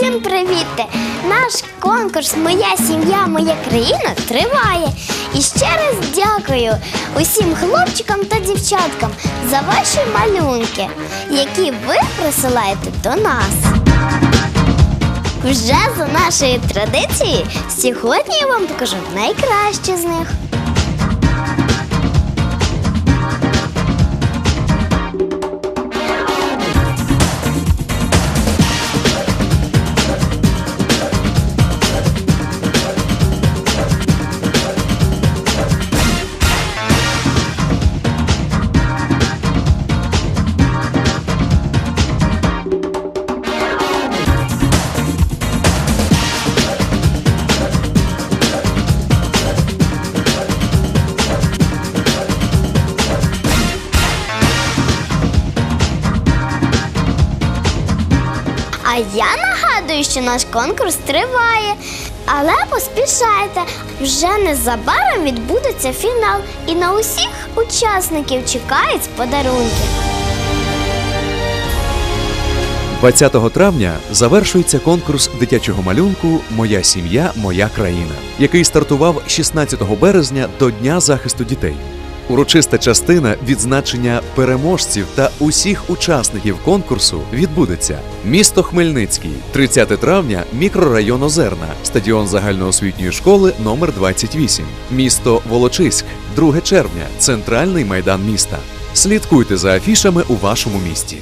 Усім привіти! Наш конкурс Моя сім'я, моя країна триває. І ще раз дякую усім хлопчикам та дівчаткам за ваші малюнки, які ви присилаєте до нас. Вже за нашою традицією, сьогодні я вам покажу найкраще з них. А я нагадую, що наш конкурс триває. Але поспішайте, вже незабаром відбудеться фінал, і на усіх учасників чекають подарунки. 20 травня завершується конкурс дитячого малюнку Моя сім'я, моя країна, який стартував 16 березня до Дня захисту дітей. Урочиста частина відзначення переможців та усіх учасників конкурсу відбудеться. Місто Хмельницький, 30 травня, мікрорайон Озерна, стадіон загальноосвітньої школи номер 28. Місто Волочиськ, 2 червня, центральний майдан міста. Слідкуйте за афішами у вашому місті.